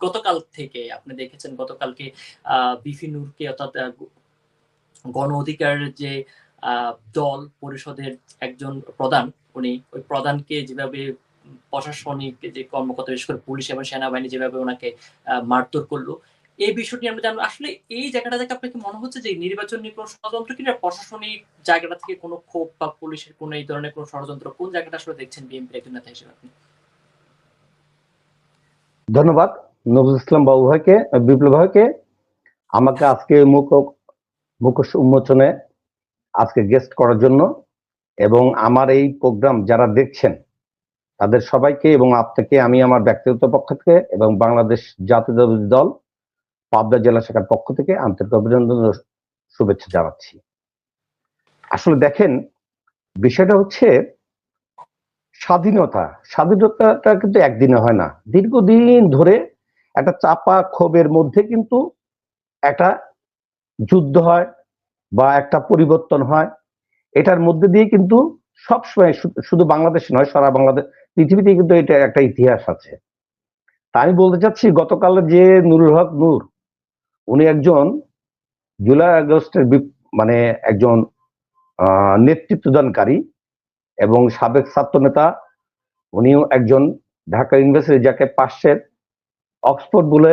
গতকাল থেকে আপনি দেখেছেন গতকালকে আহ বিফি নূরকে অর্থাৎ গণ অধিকার যে দল পরিষদের একজন প্রধান, উনি ওই প্রধানকে যেভাবে প্রশাসনিক যে কর্মকর্তা, বিশেষ করে পুলিশ এবং সেনাবাহিনী যেভাবে ওনাকে মারধর করল, এই বিষয়টি আমরা জানব। আসলে এই জায়গাটা থেকে আপনাকে মনে হচ্ছে যে, নির্বাচন নিয়ে কোনো ষড়যন্ত্র কিনা প্রশাসনিক জায়গাটা থেকে কোনো ক্ষোভ বা পুলিশের কোনো এই ধরনের কোনো ষড়যন্ত্র, কোন জায়গাটা আসলে দেখছেন বিএনপির একজন নেতা হিসেবে আপনি? ধন্যবাদ। নজরুল ইসলাম বাবু ভাইকে বিপ্লব ভাইকে আমাকে আজকে মুখ মুখোশ উন্মোচনে আজকে গেস্ট করার জন্য এবং আমার এই প্রোগ্রাম যারা দেখছেন, তাদের সবাইকে এবং আপনাকে, আমি আমার ব্যক্তিগত পক্ষ থেকে এবং বাংলাদেশ জাতীয়তাবাদী দল পাবনা জেলা শাখার পক্ষ থেকে আন্তরিক অভিনন্দন শুভেচ্ছা জানাচ্ছি। আসলে দেখেন, বিষয়টা হচ্ছে স্বাধীনতা। স্বাধীনতাটা কিন্তু একদিনে হয় না। দীর্ঘদিন ধরে একটা চাপা ক্ষোভের মধ্যে কিন্তু একটা যুদ্ধ হয় বা একটা পরিবর্তন হয়। এটার মধ্যে দিয়ে কিন্তু সবসময় শুধু বাংলাদেশ নয়, সারা বাংলাদেশ পৃথিবীতে কিন্তু এটা একটা ইতিহাস আছে। আমি বলতে চাচ্ছি, গতকাল যে নুরুল হক নূর, উনি একজন জুলাই আগস্টের মানে একজন নেতৃত্বদানকারী এবং সাবেক ছাত্র নেতা উনিও একজন ঢাকা ইউনিভার্সিটি যাকে পাশের অক্সফোর্ড বলে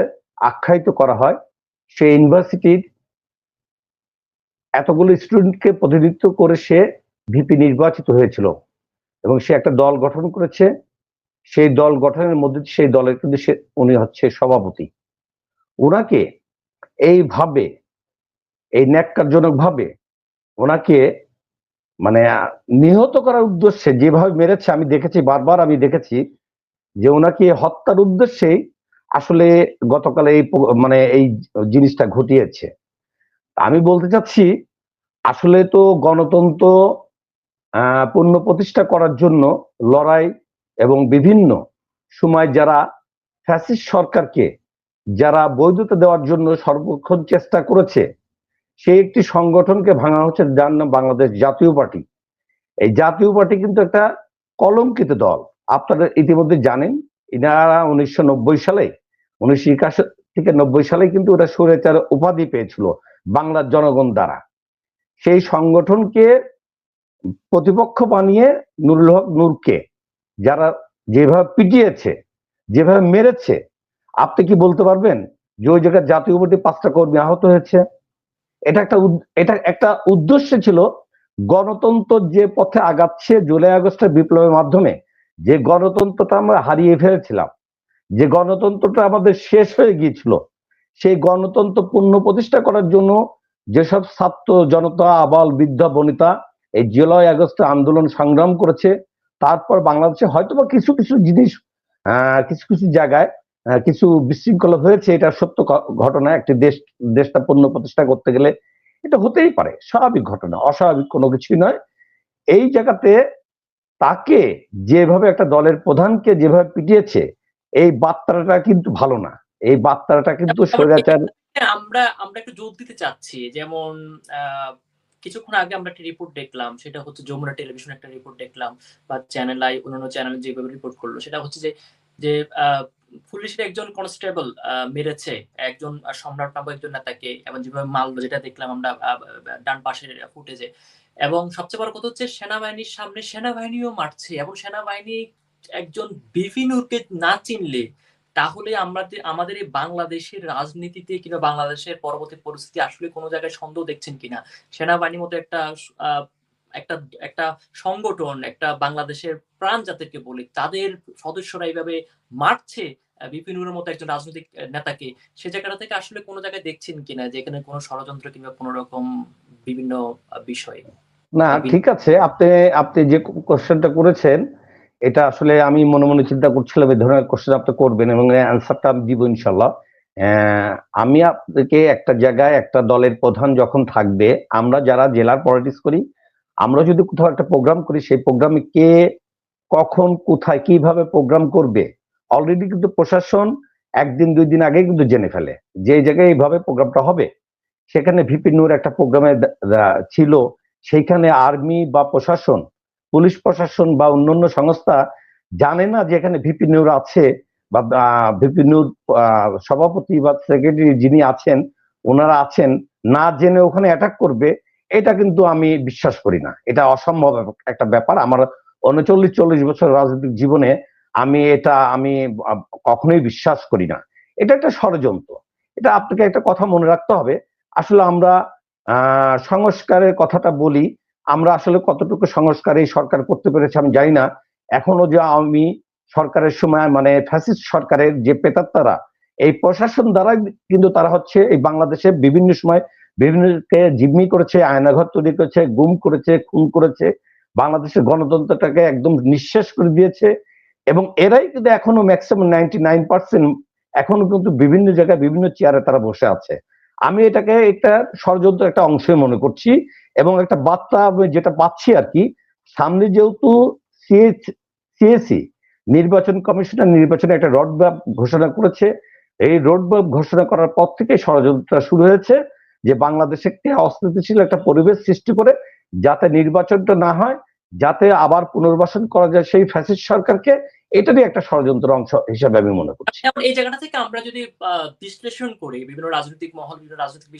আখ্যায়িত করা হয়। সেই ইউনিভার্সিটির এতগুলো স্টুডেন্টকে প্রতিনিধিত্ব করে সে ভিপি নির্বাচিত হয়েছিল এবং সে একটা দল গঠন করেছে। সেই দল গঠনের মধ্যে সেই দলের কিন্তু সে, উনি হচ্ছে সভাপতি। ওনাকে এইভাবে, এই ন্যাক্কারজনক ভাবে ওনাকে মানে নিহত করার উদ্দেশ্যে যেভাবে মেরেছে, আমি দেখেছি, বারবার আমি দেখেছি যে ওনাকে হত্যার উদ্দেশ্যেই আসলে গতকাল এই মানে এই জিনিসটা ঘটিয়েছে। আমি বলতে চাচ্ছি, আসলে তো গণতন্ত্র পূর্ণ প্রতিষ্ঠা করার জন্য লড়াই এবং বিভিন্ন সময় যারা ফ্যাসিস্ট সরকারকে, যারা বৈধতা দেওয়ার জন্য সর্বক্ষণ চেষ্টা করেছে সেই একটি সংগঠনকে ভাঙা হচ্ছে যার নাম বাংলাদেশ জাতীয় পার্টি। এই জাতীয় পার্টি কিন্তু একটা কলঙ্কিত দল। আপনারা ইতিমধ্যে জানেন ইনারা উনিশশো নব্বই সালে উনিশশো একাশি থেকে নব্বই সালে কিন্তু ওরা স্বৈরাচার উপাধি পেয়েছিল বাংলার জনগণ দ্বারা। সেই সংগঠনকে প্রতিপক্ষ বানিয়ে নুরুল হক নূরকে যারা যেভাবে পিটিয়েছে, যেভাবে মেরেছে, আপনি কি বলতে পারবেন যে ওই জায়গায় জাতীয় পার্টি পাঁচটা কর্মী আহত হয়েছে? এটা একটা এটা একটা উদ্দেশ্য ছিল গণতন্ত্র যে পথে আগাচ্ছে জুলাই আগস্টের বিপ্লবের মাধ্যমে, যে গণতন্ত্রটা আমরা হারিয়ে ফেলেছিলাম। যে গণতন্ত্রটা আমাদের শেষ হয়ে গিয়েছিল, সেই গণতন্ত্র পূর্ণ প্রতিষ্ঠা করার জন্য যেসব ছাত্র জনতা, আবাল, বৃদ্ধা, বনিতা এই জুলাই আগস্টে আন্দোলন সংগ্রাম করেছে, তারপর বাংলাদেশে হয়তোবা কিছু কিছু জিনিস কিছু কিছু জায়গায় কিছু বিশৃঙ্খলা হয়েছে, এটা সত্য ঘটনা, একটি দেশ, দেশটা পূর্ণ প্রতিষ্ঠা করতে গেলে এটা হতেই পারে, স্বাভাবিক ঘটনা, অস্বাভাবিক কোনো কিছুই নয়। এই জায়গাতে তাকে যেভাবে একটা দলের প্রধানকে যেভাবে পিটিয়েছে এই বার্তাটা কিন্তু ভালো না। এই বার্তাটা কিন্তু স্বৈরাচার আমরা আমরা একটু জোর দিতে চাচ্ছি। যেমন কিছুক্ষণ আগে আমরা একটা রিপোর্ট দেখলাম সেটা হচ্ছে যমুনা টেলিভিশন একটা রিপোর্ট দেখলাম বা চ্যানেল আই অন্যান্য চ্যানেল যেভাবে রিপোর্ট করল। সেটা হচ্ছে যে যে পুলিশের একজন কনস্টেবল মেরেছে। একজন সম্রাট নামক একজন নেতাকে এবং যেভাবে মারলো যেটা দেখলাম আমরা ডান পাশের ফুটেজে এবং সবচেয়ে বড় কথা হচ্ছে সেনাবাহিনীর সামনে সেনাবাহিনীও মারছে এবং সেনাবাহিনী একজন বিপিনুরকে না চিনলে তাহলে আমাদের আমাদের এই বাংলাদেশের রাজনীতিতে কিংবা বাংলাদেশের পরবর্তী পরিস্থিতি আসলে কোনো জায়গায় সন্দেহ দেখছেন কিনা? সেনাবাহিনীর মতো একটা একটা একটা সংগঠন একটা বাংলাদেশের প্রাণ যাদেরকে বলি তাদের সদস্যরা এইভাবে মারছে বিপিনুরের মতো একজন রাজনৈতিক নেতাকে সে জায়গাটা থেকে আসলে কোনো জায়গায় দেখছেন কিনা যে এখানে কোনো ষড়যন্ত্র কিংবা কোনো রকম বিভিন্ন বিষয়? না ঠিক আছে। আপনি আপনি যে কোশ্চেনটা করেছেন এটা আসলে আমি মনে মনে চিন্তা করছিলাম এই ধরনের কোশ্চেন আপনি করবেন এবং অ্যান্সারটা আমি দিব ইনশাল্লাহ আমি আপনাকে একটা জায়গায় একটা দলের প্রধান যখন থাকবে, আমরা যারা জেলার পলিটিক্স করি, আমরা যদি কোথাও একটা প্রোগ্রাম করি, সেই প্রোগ্রামে কে কখন, কোথায়, কীভাবে প্রোগ্রাম করবে অলরেডি কিন্তু প্রশাসন একদিন, দুই দিন আগে কিন্তু জেনে ফেলে যে জায়গায় এইভাবে প্রোগ্রামটা হবে। সেখানে ভিপি নূর একটা প্রোগ্রামে ছিল, সেইখানে আর্মি বা প্রশাসন পুলিশ প্রশাসন বা অন্যান্য সংস্থা জানে না যে এখানে ভিপি নিউর আছে বা বিভিন্ন সভাপতি বা সেক্রেটারি যিনি আছেন, ওনারা আছেন, না জেনে ওখানে অ্যাটাক করবে, এটা কিন্তু আমি বিশ্বাস করি না। এটা অসম্ভব একটা ব্যাপার। আমার উনচল্লিশ, চল্লিশ বছর রাজনৈতিক জীবনে আমি এটা, আমি কখনোই বিশ্বাস করি না। এটা একটা ষড়যন্ত্র। এটা আপনাকে একটা কথা মনে রাখতে হবে। আসলে আমরা সংস্কারের কথাটা বলি আমরা আসলে কতটুকু সংস্কার এই সরকার করতে পেরেছে আমি জানি না। এখনও যে আমি সরকারের সময় মানে ফ্যাসিস্ট সরকারের যে পেতাত্তারা এই প্রশাসন দ্বারা কিন্তু তারা হচ্ছে এই বাংলাদেশে বিভিন্ন সময় বিভিন্নকে জিম্মি করেছে, আয়নাঘর তৈরি করেছে, গুম করেছে, খুন করেছে, বাংলাদেশের গণতন্ত্রটাকে একদম নিঃশেষ করে দিয়েছে এবং এরাই কিন্তু এখনও ম্যাক্সিমাম নাইনটি নাইন পার্সেন্ট এখনও কিন্তু বিভিন্ন জায়গায় বিভিন্ন চেয়ারে তারা বসে আছে। আমি এটাকে একটা ষড়যন্ত্র একটা অংশ মনে করছি এবং একটা বার্তা যেটা পাচ্ছি আর কি, সামনে যেহেতু সিএসি নির্বাচন কমিশনার নির্বাচনে একটা রোডম্যাপ ঘোষণা করেছে। এই রোডম্যাপ ঘোষণা করার পর থেকে ষড়যন্ত্রটা শুরু হয়েছে যে বাংলাদেশে একটি অস্থিতিশীল একটা পরিবেশ সৃষ্টি করে যাতে নির্বাচনটা না হয় যাতে আবার পুনর্বাসন করা যায় সেই ফ্যাসিস্ট সরকারকে এটারই একটা ষড়যন্ত্র অংশ হিসাবে আমি মনে করছি। এই জায়গাটা থেকে আমরা যদি বিশ্লেষণ করি, বিভিন্ন রাজনৈতিক মহল, বিভিন্ন রাজনৈতিক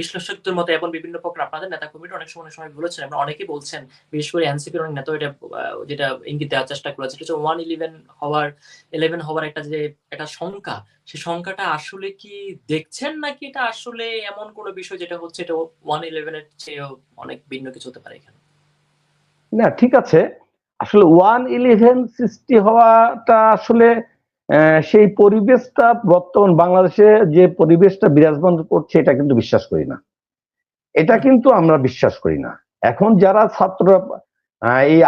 বিশ্লেষকদের মতো এবং বিভিন্ন প্রকার আপনাদের নেতা কর্মীরা অনেক সময় সময় বলেছেন এবং অনেকেই বলছেন, বিশেষ করে এনসিপির অনেক নেতা এটা যেটা ইঙ্গিত দেওয়ার চেষ্টা করেছে সেটা হচ্ছে ওয়ান ইলেভেন হওয়ার ইলেভেন হওয়ার একটা যে, একটা সংখ্যা সেই সংখ্যাটা আসলে কি দেখছেন নাকি এটা আসলে এমন কোনো বিষয় যেটা হচ্ছে এটা ওয়ান ইলেভেনের চেয়েও অনেক ভিন্ন কিছু হতে পারে এখানে? না ঠিক আছে। আসলে ওয়ান ইলেভেন সৃষ্টি হওয়াটা আসলে সেই পরিবেশটা বর্তমান বাংলাদেশে যে পরিবেশটা বিরাজমান করছে এটা কিন্তু বিশ্বাস করি না। এটা কিন্তু আমরা বিশ্বাস করি না। এখন যারা ছাত্ররা আহ, এই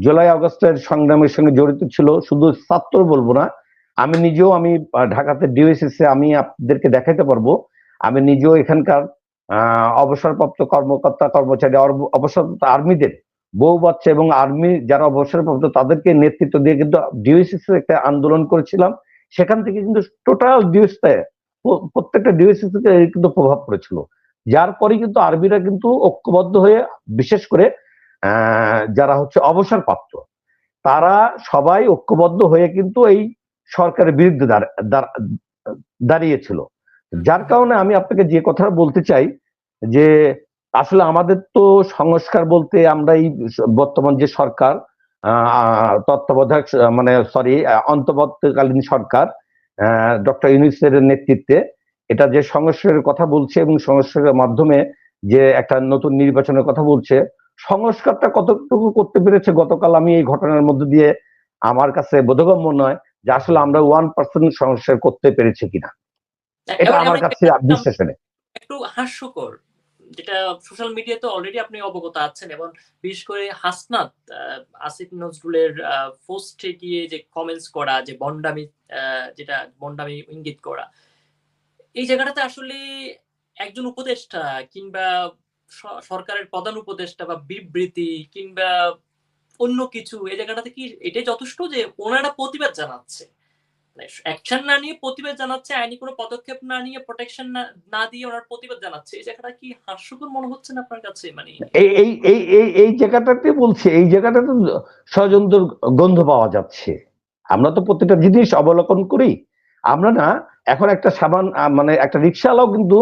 জুলাই আগস্টের সংগ্রামের সঙ্গে জড়িত ছিল শুধু ছাত্র বলব না আমি নিজেও আমি ঢাকাতে ডিওএসএসে আমি আপনাদেরকে দেখাতে পারব। আমি নিজেও এখানকার অবসরপ্রাপ্ত কর্মকর্তা কর্মচারী অব- অবসরপ্রাপ্ত আর্মিদের বউ বাচ্চা এবং আর্মি যারা অবসরপ্রাপ্ত তাদেরকে নেতৃত্ব দিয়ে কিন্তু ডিওএসএস একটা আন্দোলন করেছিলাম। সেখান থেকে কিন্তু টোটাল ডিওএসতে প্রত্যেকটা ডিওএসএস থেকে কিন্তু প্রভাব পড়েছিল। যার পরে কিন্তু আর্মিরা কিন্তু ঐক্যবদ্ধ হয়ে, বিশেষ করে যারা হচ্ছে অবসরপ্রাপ্ত, তারা সবাই ঐক্যবদ্ধ হয়ে কিন্তু এই সরকারের বিরুদ্ধে দাঁড়- দাঁড়- দাঁড়িয়েছিল। যার কারণে আমি আপনাকে যে কথাটা বলতে চাই, যে আসলে আমাদের তো সংস্কার বলতে আমরা এই বর্তমান যে সরকার তত্ত্বাবধায়ক মানে সরি অন্তর্বর্তীকালীন সরকার ডক্টর ইউনিসের নেতৃত্বে এটা যে সংস্কারের কথা বলছে এবং সংস্কারের মাধ্যমে যে একটা নতুন নির্বাচনের কথা বলছে সংস্কারটা কতটুকু করতে পেরেছে গতকাল আমি এই ঘটনার মধ্যে দিয়ে আমার কাছে বোধগম্য নয় যে আসলে আমরা ওয়ান পার্সেন্ট সংস্কার করতে পেরেছি কিনা। এটা আমার কাছে বিশ্বাস নেই। একটু হাস্যকর। যেটা সোশ্যাল মিডিয়াতে অলরেডি আপনি অবগত আছেন এবং বিশেষ করে হাসনাত আসিফ নজরুলের পোস্টে গিয়ে যে কমেন্টস করা, যে বন্ডামি যেটা বন্ডামি ইঙ্গিত করা, এই জায়গাটাতে আসলে একজন উপদেষ্টা কিংবা সরকারের প্রধান উপদেষ্টা বা বিবৃতি কিংবা অন্য কিছু, এই জায়গাটাতে কি এটাই যথেষ্ট যে ওনারা প্রতিবাদ জানাচ্ছে? অ্যাকশন না নিয়ে প্রতিবাদ জানাচ্ছে, আইনি কোনো পদক্ষেপ না নিয়ে প্রোটেকশন না দিয়ে ওনার প্রতিবাদ জানাচ্ছে, এই জায়গাটা কি হাস্যকর মনে হচ্ছে না আপনার কাছে? মানে এই এই এই এই জায়গাটাতে বলছে, এই জায়গাটাতে ষড়যন্ত্র গন্ধ পাওয়া যাচ্ছে। আমরা তো প্রত্যেকটা জিনিস অবলোকন করি। আমরা না এখন একটা সাবান মানে একটা রিক্সাওয়ালাও কিন্তু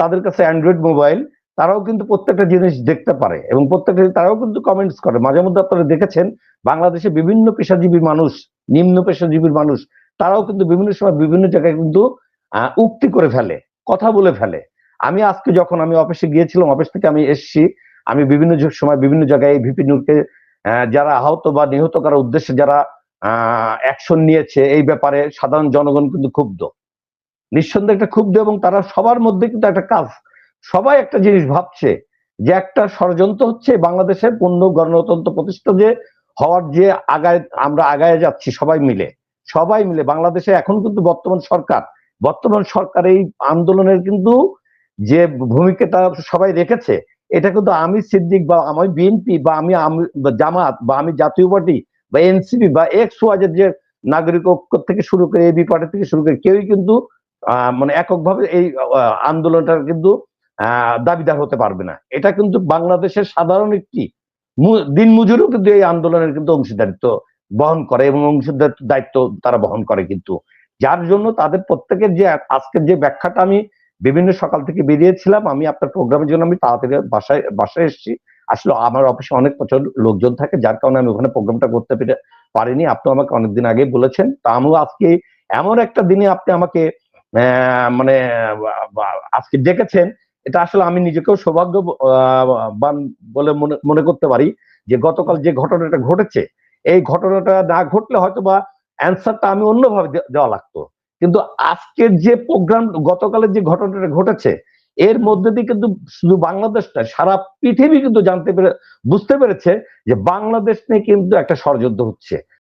তাদের কাছে অ্যান্ড্রয়েড মোবাইল তারাও কিন্তু প্রত্যেকটা জিনিস দেখতে পারে এবং প্রত্যেকটা তারাও কিন্তু কমেন্টস করে। মাঝে মধ্যে আপনারা দেখেছেন, বাংলাদেশে বিভিন্ন পেশাজীবী মানুষ নিম্ন পেশাজীবীর মানুষ, তারাও কিন্তু বিভিন্ন সময় বিভিন্ন জায়গায় কিন্তু উক্তি করে ফেলে, কথা বলে ফেলে। আমি আজকে যখন আমি অফিসে গিয়েছিলাম, অফিস থেকে আমি এসেছি, আমি বিভিন্ন সময় বিভিন্ন জায়গায় ভিপি নূরকে যারা আহত বা নিহত করার উদ্দেশ্যে যারা অ্যাকশন নিয়েছে, এই ব্যাপারে সাধারণ জনগণ কিন্তু ক্ষুব্ধ। নিঃসন্দেহে একটা ক্ষুব্ধ এবং তারা সবার মধ্যে কিন্তু একটা কাজ সবাই একটা জিনিস ভাবছে যে একটা ষড়যন্ত্র হচ্ছে বাংলাদেশের পূর্ণ গণতন্ত্র প্রতিষ্ঠা যে হওয়ার যে আগায়, আমরা আগায় যাচ্ছি সবাই মিলে সবাই মিলে। বাংলাদেশে এখন কিন্তু বর্তমান সরকার বর্তমান সরকার এই আন্দোলনের কিন্তু যে ভূমিকাটা সবাই রেখেছে, এটা কিন্তু আমি সিদ্দিক বা আমি বিএনপি বা আমি জামাত বা আমি জাতীয় পার্টি বা এনসিপি বা এক্স ওয়াজের যে নাগরিক ঐক্য থেকে শুরু করে এবি পার্টি থেকে শুরু করে কেউই কিন্তু মানে এককভাবে এই আন্দোলনটার কিন্তু দাবিদার হতে পারবে না। এটা কিন্তু বাংলাদেশের সাধারণ একটি দিন মজুরও কিন্তু এই আন্দোলনের কিন্তু অংশীদারিত্ব বহন করে এবং অংশীদার দায়িত্ব তারা বহন করে কিন্তু। যার জন্য তাদের প্রত্যেকের যে আজকের যে ব্যাখ্যাটা আমি বিভিন্ন সকাল থেকে বেরিয়েছিলাম, আমি আপনার প্রোগ্রামের জন্য আমি তাড়াতাড়ি বাসায় বাসায় এসেছি। আসলে আমার অফিসে অনেক প্রচুর লোকজন থাকে, যার কারণে আমি ওখানে প্রোগ্রামটা করতে পেরে পারিনি। আপনি আমাকে অনেকদিন আগে বলেছেন। তা আমিও আজকে এমন একটা দিনে আপনি আমাকে মানে আজকে ডেকেছেন এটা আসলে আমি নিজেকেও সৌভাগ্যবান বলে মনে করতে পারি যে গতকাল যে ঘটনাটা ঘটেছে, এই ঘটনাটা না ঘটলে হয়তো বা অ্যান্সারটা আমি অন্যভাবে দেওয়া লাগতো। কিন্তু আজকের যে প্রোগ্রাম, গতকালের যে ঘটনাটা ঘটেছে, এর মধ্যে দিয়ে কিন্তু শুধু বাংলাদেশ না সারা পৃথিবী কিন্তু জানতে পেরে, বুঝতে পেরেছে যে বাংলাদেশ নিয়ে কিন্তু একটা ষড়যন্ত্র হচ্ছে।